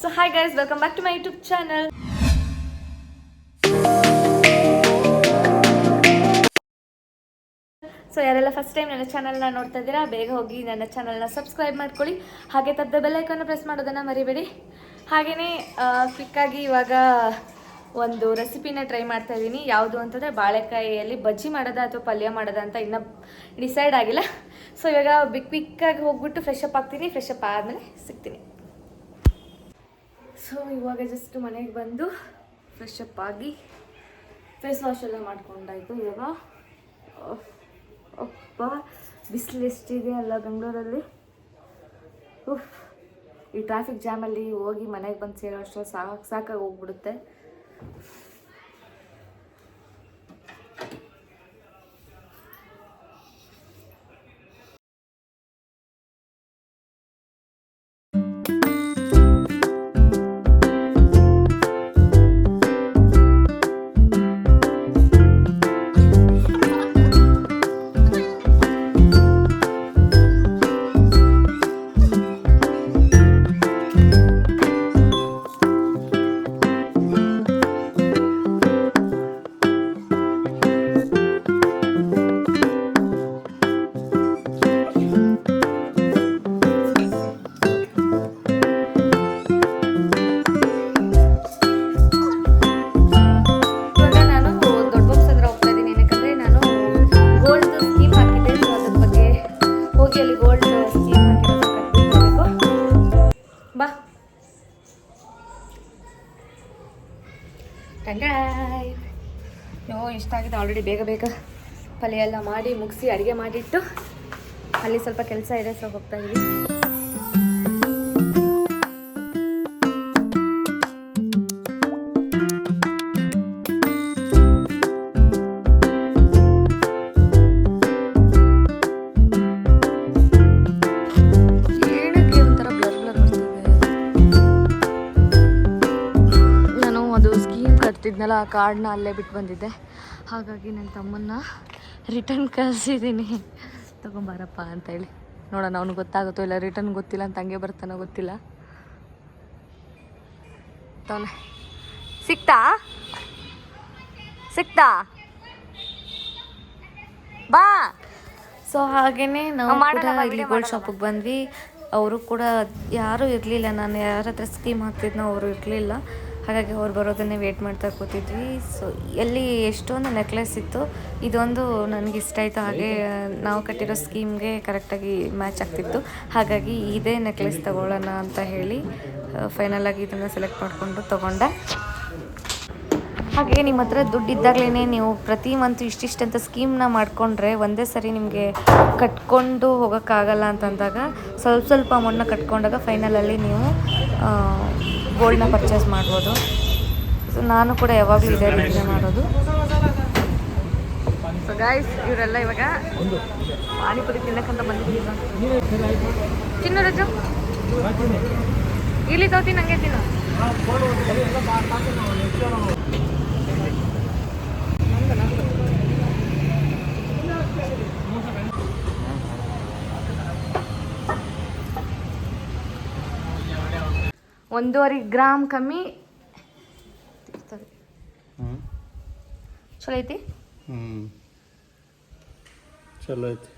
So hi guys welcome back to my YouTube channel so ಯಾರೆಲ್ಲ first time ನನ್ನ ಚಾನಲ್ನ ನೋಡ್ತಾ ಇದ್ದೀರಾ, ಬೇಗ ಹೋಗಿ ನನ್ನ ಚಾನಲ್ನ ಸಬ್ಸ್ಕ್ರೈಬ್ ಮಾಡ್ಕೊಳ್ಳಿ. ಹಾಗೆ ತದ್ದ ಬೆಲ್ಲೈಕನ್ನು ಪ್ರೆಸ್ ಮಾಡೋದನ್ನು ಮರಿಬೇಡಿ. ಹಾಗೆಯೇ ಕ್ವಿಕ್ಕಾಗಿ ಇವಾಗ ಒಂದು ರೆಸಿಪಿನ ಟ್ರೈ ಮಾಡ್ತಾ ಇದ್ದೀನಿ. ಯಾವುದು ಅಂತಂದರೆ, ಬಾಳೆಕಾಯಿಯಲ್ಲಿ ಬಜ್ಜಿ ಮಾಡೋದಾ ಅಥವಾ ಪಲ್ಯ ಮಾಡೋದಾ ಅಂತ ಇನ್ನೂ ಡಿಸೈಡ್ ಆಗಿಲ್ಲ. ಸೊ ಇವಾಗ ಬಿಕ್ ಕ್ವಿಕ್ಕಾಗಿ ಹೋಗ್ಬಿಟ್ಟು ಫ್ರೆಶ್ ಅಪ್ ಆಗ್ತೀನಿ. ಫ್ರೆಶ್ ಅಪ್ ಆದಮೇಲೆ ಸಿಗ್ತೀನಿ. ಸೊ ಇವಾಗ ಜಸ್ಟ್ ಮನೆಗೆ ಬಂದು ಫ್ರೆಶ್ ಆಗಿ ಫೇಸ್ ವಾಶ್ ಎಲ್ಲ ಮಾಡ್ಕೊಂಡಾಯ್ತು ಇವಾಗ. ಅಪ್ಪ ಬಿಸಿಲು ಎಷ್ಟಿದೆ ಅಲ್ಲ ಬೆಂಗಳೂರಲ್ಲಿ. ಉಫ್, ಈ ಟ್ರಾಫಿಕ್ ಜಾಮಲ್ಲಿ ಹೋಗಿ ಮನೆಗೆ ಬಂದು ಸೇರೋ ಅಷ್ಟು ಸಾಕು, ಸಾಕಾಗಿ ಹೋಗ್ಬಿಡುತ್ತೆ. ಯೋ, ಇಷ್ಟ ಆಗಿದೆ ಆಲ್ರೆಡಿ ಬೇಗ ಬೇಗ ಪಲ್ಯ ಎಲ್ಲ ಮಾಡಿ, ಮುಗಿಸಿ, ಅಡುಗೆ ಮಾಡಿಟ್ಟು ಅಲ್ಲಿ ಸ್ವಲ್ಪ ಕೆಲಸ ಇದೆ ಸೊ ಹೋಗ್ತಾ ಇದ್ದೀವಿ ಆ ಕಾರ್ಡ್ನ ಅಲ್ಲೇ ಬಿಟ್ಟು ಬಂದಿದ್ದೆ. ಹಾಗಾಗಿ ನನ್ನ ತಮ್ಮನ್ನ ರಿಟರ್ನ್ ಕಳಿಸಿದ್ದೀನಿ ತಗೊಂಬಾರಪ್ಪ ಅಂತೇಳಿ ನೋಡೋಣ ಅವ್ನಿಗೆ ಗೊತ್ತಾಗುತ್ತೋ ಇಲ್ಲ ರಿಟರ್ನ್ ಗೊತ್ತಿಲ್ಲ ಅಂತ ಹಂಗೆ ಬರ್ತಾನೋ ಗೊತ್ತಿಲ್ಲ. ತವನೆ ಸಿಕ್ತಾ? ಸಿಕ್ತಾ? ಬಾ. ಸೊ ಹಾಗೇನೆ ನಾವು ಕೂಡ ಇಲ್ಲಿ ಗೋಲ್ಡ್ ಶಾಪಿಗೆ ಬಂದ್ವಿ. ಅವರು ಕೂಡ ಯಾರೂ ಇರಲಿಲ್ಲ ನಾನು ಯಾರ ಹತ್ರ ಸ್ಕೀಮ್ ಹಾಕ್ತಿದ್ನೋ ಅವರು ಇರಲಿಲ್ಲ. ಹಾಗಾಗಿ ಅವ್ರು ಬರೋದನ್ನೇ ವೇಟ್ ಮಾಡ್ತಾ ಕೂತಿದ್ವಿ. ಸೊ ಎಲ್ಲಿ ಎಷ್ಟೊಂದು ನೆಕ್ಲೆಸ್ ಇತ್ತು, ಇದೊಂದು ನನಗೆ ಇಷ್ಟ ಆಯಿತು. ಹಾಗೆ ನಾವು ಕಟ್ಟಿರೋ ಸ್ಕೀಮ್ಗೆ ಕರೆಕ್ಟಾಗಿ ಮ್ಯಾಚ್ ಆಗ್ತಿತ್ತು. ಹಾಗಾಗಿ ಇದೇ ನೆಕ್ಲೆಸ್ ತಗೊಳ್ಳೋಣ ಅಂತ ಹೇಳಿ ಫೈನಲ್ ಆಗಿ ಇದನ್ನು ಸೆಲೆಕ್ಟ್ ಮಾಡಿಕೊಂಡು ತೊಗೊಂಡೆ. ಹಾಗೆ ನಿಮ್ಮ ಹತ್ರ ದುಡ್ಡಿದ್ದಾಗಲೇ ನೀವು ಪ್ರತಿ ಮಂತ್ ಇಷ್ಟಿಷ್ಟು ಅಂತ ಸ್ಕೀಮ್ನ ಮಾಡಿಕೊಂಡ್ರೆ ಒಂದೇ ಸರಿ ನಿಮಗೆ ಕಟ್ಕೊಂಡು ಹೋಗೋಕ್ಕಾಗಲ್ಲ ಅಂತಂದಾಗ ಸ್ವಲ್ಪ ಸ್ವಲ್ಪ ಅಮೌಂಟ್ನ ಕಟ್ಕೊಂಡಾಗ ಫೈನಲಲ್ಲಿ ನೀವು ಗೋಲ್ಡ್ನ ಪರ್ಚೇಸ್ ಮಾಡ್ಬೋದು. ಸೊ ನಾನು ಕೂಡ ಯಾವಾಗಲೂ ಇದೇ ರೀತಿಯೇ ಮಾಡೋದು. ಸೊ ಗಾಯ್ಸ್ ಇವರೆಲ್ಲ ಇವಾಗ ಪಾನಿಪುರಿ ತಿನ್ನಕ್ಕಂತ ಬಂದಿದ್ದೀವಿ ತಿನ್ನು ರಜು. ಇಲ್ಲಿ ತೋತಿ, ನಂಗೆ ತಿನ್ನು. ಒಂದೂವರೆ ಗ್ರಾಮ್ ಕಮ್ಮಿ ಚಲೋ ಐತಿ ಹ್ಞೂ ಚಲೋ ಐತಿ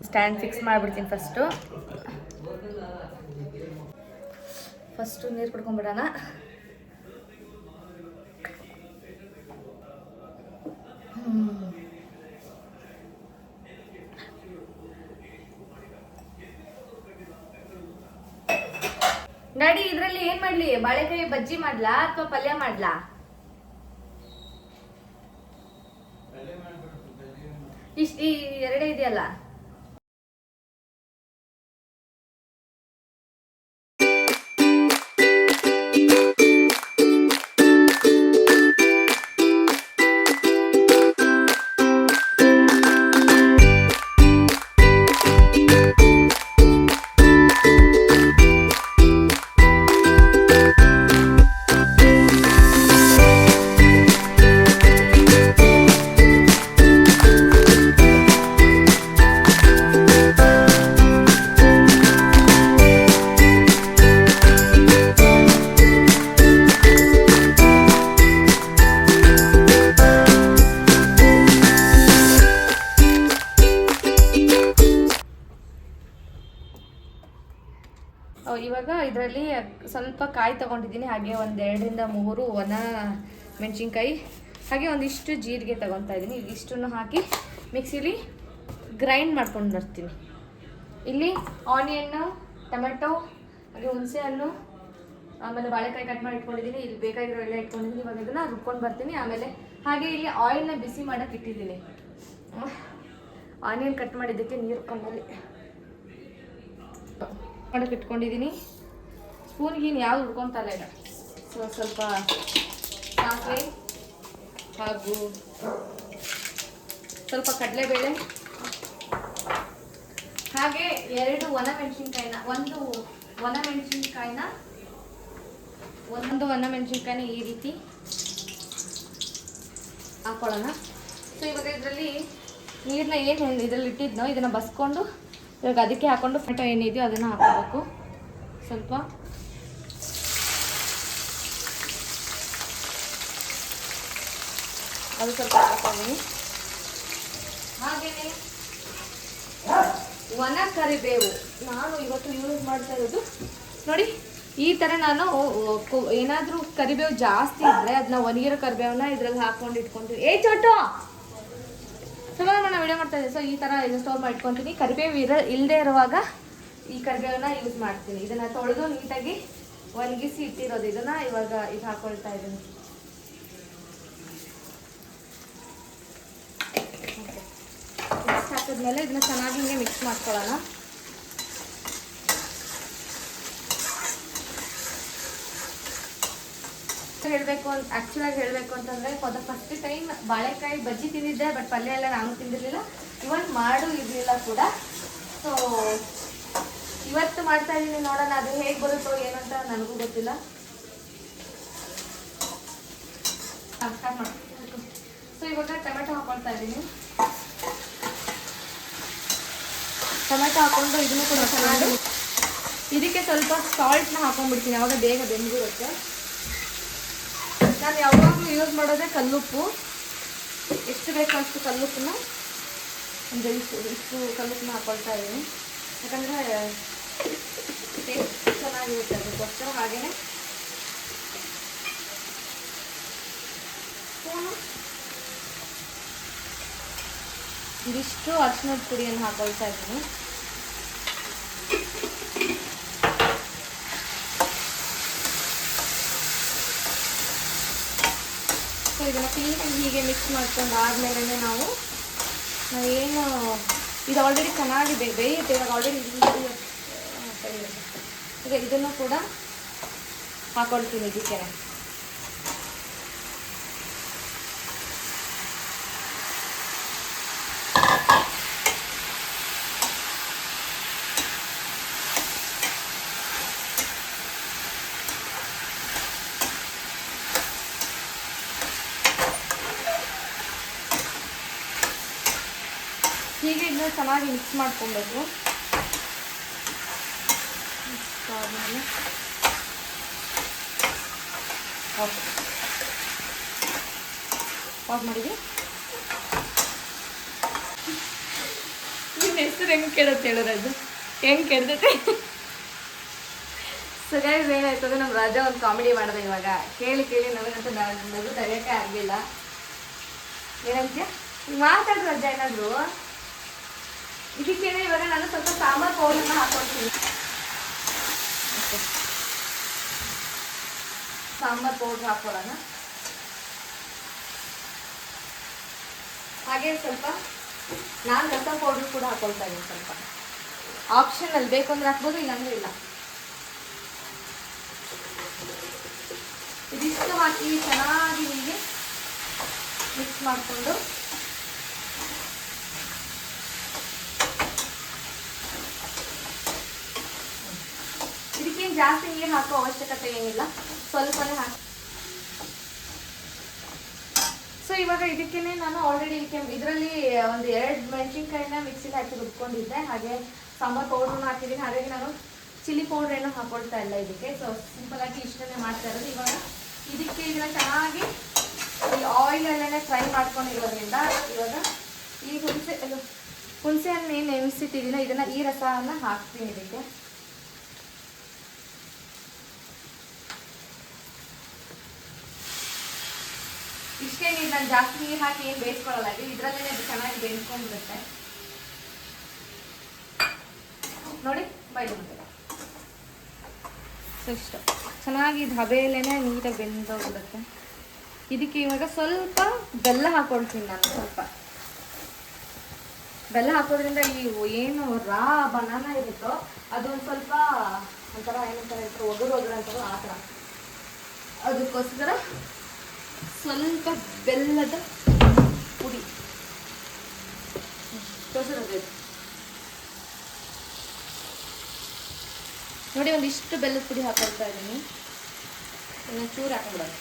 ಸ್ಟ್ಯಾಂಡ್ ಫಿಕ್ಸ್ ಮಾಡಿಬಿಡ್ತೀನಿ ಫಸ್ಟು ಫಸ್ಟು ನೀರು ಕುಡ್ಕೊಂಬಿಡೋಣ ಡ್ಯಾಡಿ ಇದ್ರಲ್ಲಿ ಏನ್ ಮಾಡ್ಲಿ? ಬಾಳೆಕಾಯಿ ಬಜ್ಜಿ ಮಾಡ್ಲಾ ಅಥವಾ ಪಲ್ಯ ಮಾಡ್ಲಾ? ಇಷ್ಟ ಈ ಎರಡೇ ಇದೆಯಲ್ಲ. ಇವಾಗ ಇದರಲ್ಲಿ ಸ್ವಲ್ಪ ಕಾಯಿ ತಗೊಂಡಿದ್ದೀನಿ. ಹಾಗೆ ಒಂದೆರಡರಿಂದ ಮೂರು ಒಣ ಮೆಣಸಿನ್ಕಾಯಿ. ಹಾಗೆ ಒಂದಿಷ್ಟು ಜೀರಿಗೆ ತಗೊತಾ ಇದ್ದೀನಿ. ಇಷ್ಟನ್ನು ಹಾಕಿ ಮಿಕ್ಸಿಲಿ ಗ್ರೈಂಡ್ ಮಾಡ್ಕೊಂಡು ಬರ್ತೀನಿ. ಇಲ್ಲಿ ಆನಿಯನ್ನು, ಟೊಮೆಟೊ, ಹಾಗೆ ಹುಣಸೆ ಹಣ್ಣು, ಆಮೇಲೆ ಬಾಳೆಕಾಯಿ ಕಟ್ ಮಾಡಿ ಇಟ್ಕೊಂಡಿದ್ದೀನಿ. ಇಲ್ಲಿ ಬೇಕಾಗಿರೋ ಎಲ್ಲ ಇಟ್ಕೊಂಡಿದ್ದೀನಿ. ಇವಾಗ ಇದನ್ನು ರುಬ್ಕೊಂಡು ಬರ್ತೀನಿ. ಆಮೇಲೆ ಹಾಗೆ ಇಲ್ಲಿ ಆಯಿಲ್ನ ಬಿಸಿ ಮಾಡಕ್ಕೆ ಇಟ್ಟಿದ್ದೀನಿ. ಆನಿಯನ್ ಕಟ್ ಮಾಡಿದ್ದಕ್ಕೆ ನೀರು ಕೊಂಡಲ್ಲಿ ಮಾಡಕ್ಕೆ ಇಟ್ಕೊಂಡಿದ್ದೀನಿ ಸ್ಪೂನ್ಗೆ ಗೀನ್ ಯಾವ್ದು ಹುಡ್ಕೊತಲ್ಲ ಸೊ ಸ್ವಲ್ಪ ಸಾಸಿವೆ ಹಾಗೂ ಸ್ವಲ್ಪ ಕಡಲೆಬೇಳೆ. ಹಾಗೆ ಎರಡು ಒಣ ಮೆಣಸಿನ್ಕಾಯಿನ ಒಂದು ಒಣ ಮೆಣಸಿನ್ಕಾಯಿನ ಒಂದು ಒಣ ಮೆಣಸಿನ್ಕಾಯಿನ ಈ ರೀತಿ ಹಾಕೊಳ್ಳೋಣ. ಸೊ ಇವಾಗ ಇದರಲ್ಲಿ ನೀರನ್ನ ಏನು ಇದರಲ್ಲಿ ಇಟ್ಟಿದ್ನೋ, ಇದನ್ನು ಬಸ್ಕೊಂಡು ಇವಾಗ ಅದಕ್ಕೆ ಹಾಕೊಂಡು ಫೋಟೋ ಏನಿದೆಯೋ ಅದನ್ನು ಹಾಕೋಬೇಕು. ಸ್ವಲ್ಪ. ಅದು ಸ್ವಲ್ಪ ಹಾಕೊಂಡಿದ್ದೀನಿ ಹಾಗೆಯೇ ಒಣ ಕರಿಬೇವು. ನಾನು ಇವತ್ತು ಯೂಸ್ ಮಾಡ್ತಾ ಇರೋದು. ನೋಡಿ, ಈ ಥರ ನಾನು ಏನಾದರೂ ಕರಿಬೇವು ಜಾಸ್ತಿ ಇದ್ದರೆ ಅದನ್ನ ಒಣಗಿರೋ ಕರಿಬೇವನ್ನ ಇದ್ರಲ್ಲಿ ಹಾಕೊಂಡು ಏ ಚೋಟು ಸುಮಾರು ನಾನು ವಿಡಿಯೋ ಮಾಡ್ತಾ ಇದ್ದೆ. ಸೊ ಈ ಥರ ಇದು ಸ್ಟೋರ್ ಮಾಡ್ಕೊತೀನಿ. ಕರಿಬೇವು ಇರ ಇಲ್ಲದೆ ಇರುವಾಗ ಈ ಕರಿಬೇವನ್ನ ಯೂಸ್ ಮಾಡ್ತೀನಿ. ಇದನ್ನ ತೊಳೆದು ನೀಟಾಗಿ ಒಣಗಿಸಿ ಇಟ್ಟಿರೋದು. ಇದನ್ನ ಇವಾಗ ಇದು ಹಾಕೊಳ್ತಾ ಇದ್ದೀನಿ. ಹಾಕಿದ್ಮೇಲೆ ಇದನ್ನ ಚೆನ್ನಾಗಿ ಹಿಂಗೆ ಮಿಕ್ಸ್ ಮಾಡ್ಕೊಳ್ಳೋಣ. ಹೇಳಬೇಕು ಅಂತ ಆ್ಯಕ್ಚುಲಾಗಿ ಹೇಳಬೇಕು ಅಂತಂದರೆ ಫಾರ್ ದ ಫಸ್ಟ್ ಟೈಮ್ ಬಾಳೆಕಾಯಿ ಬಜ್ಜಿ ತಿಂದಿದ್ದೆ ಬಟ್ ಪಲ್ಯ ಎಲ್ಲ ನಾನು ತಿಂದಿರಲಿಲ್ಲ. ಇವನ್ ಮಾಡು ಇರಲಿಲ್ಲ ಕೂಡ. ಸೊ ಇವತ್ತು ಮಾಡ್ತಾ ಇದ್ದೀನಿ ನೋಡೋಣ ಅದು ಹೇಗೆ ಬರುತ್ತೋ ಏನಂತ ನನಗೂ ಗೊತ್ತಿಲ್ಲ. ಸೊ ಇವಾಗ ಟೊಮೆಟೊ ಹಾಕೊಳ್ತಾ ಇದ್ದೀನಿ ಟೊಮೆಟೊ ಹಾಕೊಂಡು ಇದನ್ನು ಕೂಡ ಚೆನ್ನಾಗಿ ಇದಕ್ಕೆ ಸ್ವಲ್ಪ ಸಾಲ್ಟ್ನ ಹಾಕೊಂಡ್ಬಿಡ್ತೀನಿ ಅವಾಗ ಬೇಗ ಬೆಂದಿರುತ್ತೆ ನಾನು ಯಾವಾಗಲೂ ಯೂಸ್ ಮಾಡೋದೇ ಕಲ್ಲುಪ್ಪು. ಎಷ್ಟು ಬೇಕೋ ಅಷ್ಟು ಕಲ್ಲುಪ್ಪನ್ನ ಒಂದು ಇಷ್ಟು ಇಷ್ಟು ಕಲ್ಲುಪ್ಪನ್ನ ಹಾಕೊಳ್ತಾ ಇದ್ದೀನಿ. ಯಾಕಂದರೆ ಟೇಸ್ಟ್ ಚೆನ್ನಾಗಿರುತ್ತೆ ಅದಕ್ಕೋಸ್ಕರ ಹಾಗೆಯೇ ಇದಿಷ್ಟು ಅರ್ಶಿನದ ಪುಡಿಯನ್ನು ಹಾಕೊಳ್ತಾ ಇದ್ದೀನಿ. ಇದನ್ನು ಕ್ಲೀನಾಗಿ ಹೀಗೆ ಮಿಕ್ಸ್ ಮಾಡ್ಕೊಂಡು ಆದಮೇಲೆ ನಾವು ಏನು, ಇದು ಆಲ್ರೆಡಿ ಚೆನ್ನಾಗಿದೆ, ಬೇಯುತ್ತೆ, ಇವಾಗ ಆಲ್ರೆಡಿ ಈಗ ಇದನ್ನು ಕೂಡ ಹಾಕೊಳ್ತೀನಿ ಇದಕ್ಕೆ. ಹೀಗೆ ಇದನ್ನ ಚೆನ್ನಾಗಿ ಮಿಕ್ಸ್ ಮಾಡ್ಕೊಬೇಕು ಮಾಡಿದ್ವಿ. ನಿನ್ನ ಹೆಸರು ಹೆಂಗೆ ಕೇಳುತ್ತೆ ಹೇಳೋದು ಹೆಂಗೆ ಕೇಳ್ತೈತೆ? ಸರಿಯಾಗಿ ಗೈಸ್ ಏನಾಯ್ತು ಅಂದ್ರೆ ನಮ್ಮ ರಾಜ ಒಂದು ಕಾಮಿಡಿ ಮಾಡಿದೆ ಇವಾಗ. ಕೇಳಿ ಕೇಳಿ ನನಗಂತೂ ನ- ನಗು ಆಗ್ಲಿಲ್ಲ ಆಗಲಿಲ್ಲ. ಏನಂತೀಯ? ಮಾತಾಡು ರಾಜ ಏನಾದ್ರು. ಇದಕ್ಕೇನೆ ಇವಾಗ ನಾನು ಸ್ವಲ್ಪ ಸಾಂಬಾರ್ ಪೌಡರ್ನ ಹಾಕೊಳ್ತೀನಿ. ಸಾಂಬಾರ್ ಪೌಡರ್ ಹಾಕೊಳ್ಳೋಣ. ಹಾಗೆ ಸ್ವಲ್ಪ ನಾನು ರಸ ಪೌಡ್ರ್ ಕೂಡ ಹಾಕೊಳ್ತಾ ಇದ್ದೀನಿ ಸ್ವಲ್ಪ. ಆಪ್ಷನಲ್ ಬೇಕು ಅಂದ್ರೆ ಹಾಕ್ಬೋದು, ಇಲ್ಲಾಂದ್ರೆ ಇಲ್ಲ. ಇದಿಷ್ಟು ಹಾಕಿ ಚೆನ್ನಾಗಿ ಹೀಗೆ ಮಿಕ್ಸ್ ಮಾಡಿಕೊಂಡು ಇದಕ್ಕೇನು ಜಾಸ್ತಿ ನೀರು ಹಾಕೋ ಅವಶ್ಯಕತೆ ಏನಿಲ್ಲ. ಸ್ವಲ್ಪನೇ ಹಾಕಿ. ಸೊ ಇವಾಗ ಇದಕ್ಕೇನೆ ನಾನು ಆಲ್ರೆಡಿ ಇದಕ್ಕೆ ಇದರಲ್ಲಿ ಒಂದು ಎರಡು ಮೆಣಸಿನ್ಕಾಯಿನ ಮಿಕ್ಸಿಗೆ ಹಾಕಿ ರುಬ್ಕೊಂಡಿದ್ದೆ. ಹಾಗೆ ಸಾಂಬಾರ್ ಪೌಡ್ರನ್ನು ಹಾಕಿದ್ದೀನಿ ಹಾಗಾಗಿ ನಾನು ಚಿಲ್ಲಿ ಪೌಡರ್ ಏನು ಹಾಕೊಳ್ತಾ ಇಲ್ಲ ಇದಕ್ಕೆ. ಸೊ ಸಿಂಪಲ್ ಆಗಿ ಇಷ್ಟನ್ನೇ ಮಾಡ್ತಾ ಇರೋದು. ಇವಾಗ ಇದಕ್ಕೆ ಇದನ್ನ ಚೆನ್ನಾಗಿ ಈ ಆಯಿಲ್ ಅಲ್ಲೇ ಫ್ರೈ ಮಾಡ್ಕೊಂಡಿರೋದ್ರಿಂದ ಇವಾಗ ಈ ಹುಣಸೆ ಹುಣಸೆ ಹಣ್ಣು ಏನು ನೆನೆಸಿಟ್ಟಿದ್ದೀನೋ ಇದನ್ನ ಈ ರಸವನ್ನು ಹಾಕ್ತೀನಿ ಇದಕ್ಕೆ. ಇಷ್ಟೇ ನೀರು ನಾನು ಜಾಸ್ತಿ ನೀರು ಹಾಕಿ ಏನು ಬೇಯಿಸ್ಕೊಳ್ಳಲ್ಲ, ಇದು ಇದರಲ್ಲೇ ಅದು ಚೆನ್ನಾಗಿ ಬೇಯಿಸ್ಕೊಂಡ್ಬಿಡುತ್ತೆ. ನೋಡಿ ಬೈದು ಸೊ ಇಷ್ಟು. ಚೆನ್ನಾಗಿ ಇದು ಹಬೆಯಲ್ಲೇ ನೀಟಾಗಿ ಬೆಂದೋಗ್ಬಿಡುತ್ತೆ. ಇದಕ್ಕೆ ಇವಾಗ ಸ್ವಲ್ಪ ಬೆಲ್ಲ ಹಾಕೊಳ್ತೀನಿ ನಾನು, ಸ್ವಲ್ಪ. ಬೆಲ್ಲ ಹಾಕೋದ್ರಿಂದ ಈ ಏನು ರಾ ಬನಾನ ಇರುತ್ತೋ ಅದು ಒಂದು ಸ್ವಲ್ಪ ಒಂಥರ ಏನಂತಾರೆ ಒಗರು ಒಗರು ಅಂತಾರೋ ಆ ಥರ. ಅದಕ್ಕೋಸ್ಕರ ಸ್ವಲ್ಪ ಬೆಲ್ಲದ ಪುಡಿ. ತೊಸರದು ನೋಡಿ ಒಂದಿಷ್ಟು ಬೆಲ್ಲದ ಪುಡಿ ಹಾಕೊಳ್ತಾ ಇದ್ದೀನಿ. ಚೂರು ಹಾಕೊಂಡ್ಬಿಡೋದು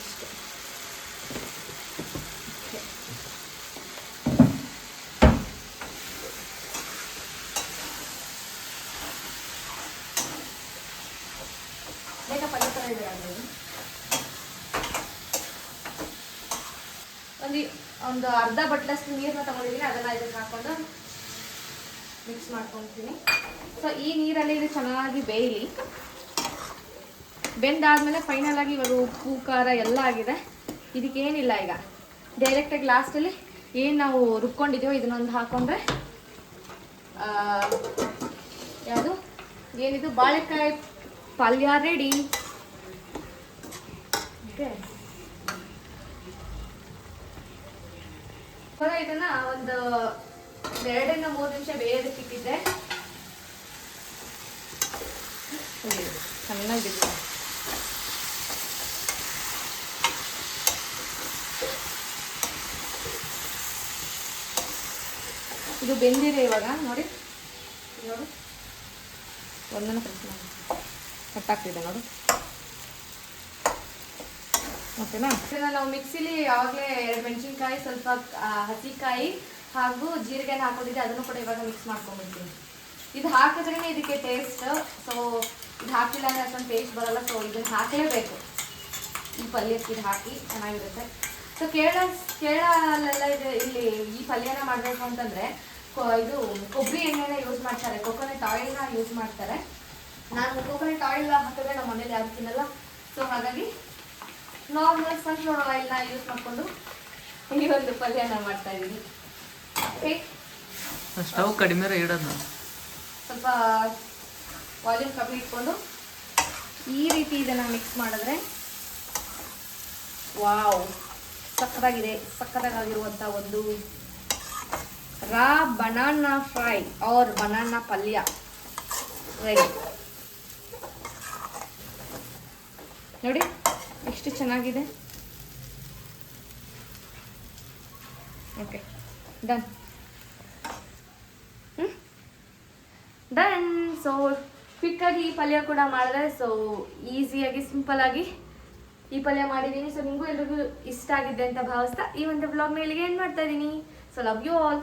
ಇಷ್ಟು Okay. ಬೇಗ ಪಲ್ಯ ಥರ ಇದೆ ಅದು ಒಂದು ಅರ್ಧ ಬಟ್ಲಷ್ಟು ನೀರನ್ನ ತಗೊಂಡಿದ್ದೀನಿ, ಅದನ್ನ ಇದಕ್ಕೆ ಹಾಕೊಂಡು ಮಿಕ್ಸ್ ಮಾಡ್ಕೊತೀನಿ. ಸೊ ಈ ನೀರಲ್ಲಿ ಇದು ಚೆನ್ನಾಗಿ ಬೇಯಲಿ. ಬೆಂದಾದ್ಮೇಲೆ ಫೈನಲ್ ಆಗಿ ಇವಾಗ ಉಪ್ಪು, ಖಾರ ಎಲ್ಲ ಆಗಿದೆ. ಇದಕ್ಕೇನಿಲ್ಲ ಈಗ. ಡೈರೆಕ್ಟಾಗಿ ಲಾಸ್ಟಲ್ಲಿ ಏನು ನಾವು ರುಬ್ಕೊಂಡಿದ್ದೀವೋ ಇದನ್ನೊಂದು ಹಾಕೊಂಡ್ರೆ ಯಾವುದು? ಏನಿದು? ಬಾಳೆಕಾಯಿ ಪಲ್ಯ ರೆಡಿ ಇವಾಗ ಇದನ್ನ ಒಂದು ಎರಡರಿಂದ ಮೂರು ನಿಮಿಷ ಬೇಯೋದಕ್ಕೆ ಇಟ್ಟಿದ್ದೆ. ಚೆನ್ನಾಗಿದೆ. ಇದು ಬೆಂದಿದೆ ಇವಾಗ ನೋಡಿ. ನೋಡು. ಒಂದನ್ನು ಕಟ್ ಕಟ್ಟಾಗ್ತಿದೆ ನೋಡು. ಓಕೆನಾ? ನಾವು ಮಿಕ್ಸಿಲಿ ಯಾವಾಗಲೇ ಎರಡು ಮೆಣಸಿನ್ಕಾಯಿ, ಸ್ವಲ್ಪ ಹಸಿಕಾಯಿ ಹಾಗೂ ಜೀರಿಗೆನ ಹಾಕೊಂಡಿದ್ದೆ ಅದನ್ನು ಕೂಡ ಇವಾಗ ಮಿಕ್ಸ್ ಮಾಡ್ಕೊಂಡ್ಬಿಡ್ತೀನಿ. ಇದು ಹಾಕಿದ್ರೇ ಇದಕ್ಕೆ ಟೇಸ್ಟ್ ಸೊ ಇದು ಹಾಕಿಲ್ಲ ಅಂದರೆ ಅಷ್ಟೊಂದು ಟೇಸ್ಟ್ ಬರಲ್ಲ ಸೊ ಇದನ್ನು ಹಾಕಲೇಬೇಕು. ಈ ಪಲ್ಯಕ್ಕೆ ಇದು ಹಾಕಿ, ಚೆನ್ನಾಗಿರುತ್ತೆ. ಸೊ ಕೇರಳ, ಕೇರಳಲ್ಲೆಲ್ಲ ಇದೆ, ಇಲ್ಲಿ ಈ ಪಲ್ಯನ ಮಾಡಬೇಕು ಅಂತಂದರೆ ಇದು ಕೊಬ್ಬರಿ ಎಣ್ಣೆನ ಯೂಸ್ ಮಾಡ್ತಾರೆ. ಕೊಕೊನಟ್ ಆಯಿಲ್ನ ಯೂಸ್ ಮಾಡ್ತಾರೆ. ನಾನು ಕೊಕೊನೆಟ್ ಆಯಿಲ್ ಹಾಕಿದ್ರೆ ನಮ್ಮ ಮನೇಲಿ ಯಾರು ತಿನ್ನಲ್ಲ. ಸೊ ಹಾಗಾಗಿ ನಾರ್ಮಲ್ ಸನ್ಫ್ಲವರ್ ಆಯಿಲ್ನ ಯೂಸ್ ಮಾಡಿಕೊಂಡು ಈ ಒಂದು ಪಲ್ಯನ ಮಾಡ್ತಾ ಇದ್ದೀನಿ. ಸ್ಟವ್ ಕಡಿಮೆ ಇಡೋದು ಸ್ವಲ್ಪ ವಾಲ್ಯೂಮ್ ಕಮ್ಮಿ ಇಟ್ಕೊಂಡು ಈ ರೀತಿ ಇದನ್ನು ಮಿಕ್ಸ್ ಮಾಡಿದ್ರೆ ವಾವ್ ಸಕ್ಕದಾಗಿದೆ. ಸಕ್ಕದಾಗಿರುವಂಥ ಒಂದು raw banana fry or banana ಪಲ್ಯ. ರೆಡಿ ನೋಡಿ. ಎಷ್ಟು ಚೆನ್ನಾಗಿದೆ? ಓಕೆ ಡನ್ ಡನ್ ಸೊ ಕ್ವಿಕ್ಕಾಗಿ ಈ ಪಲ್ಯ ಕೂಡ ಮಾಡಿದ್ರೆ ಸೊ ಈಸಿಯಾಗಿ ಸಿಂಪಲ್ ಆಗಿ ಈ ಪಲ್ಯ ಮಾಡಿದ್ದೀನಿ. ಸೊ ನಿಮಗೂ ಎಲ್ರಿಗೂ ಇಷ್ಟ ಆಗಿದೆ ಅಂತ ಭಾವಿಸ್ತಾ ಈ ಒಂದು ಬ್ಲಾಗ್ನ ಇಲ್ಲಿಗೆ ಏನು ಮಾಡ್ತಾ ಇದ್ದೀನಿ. So love you all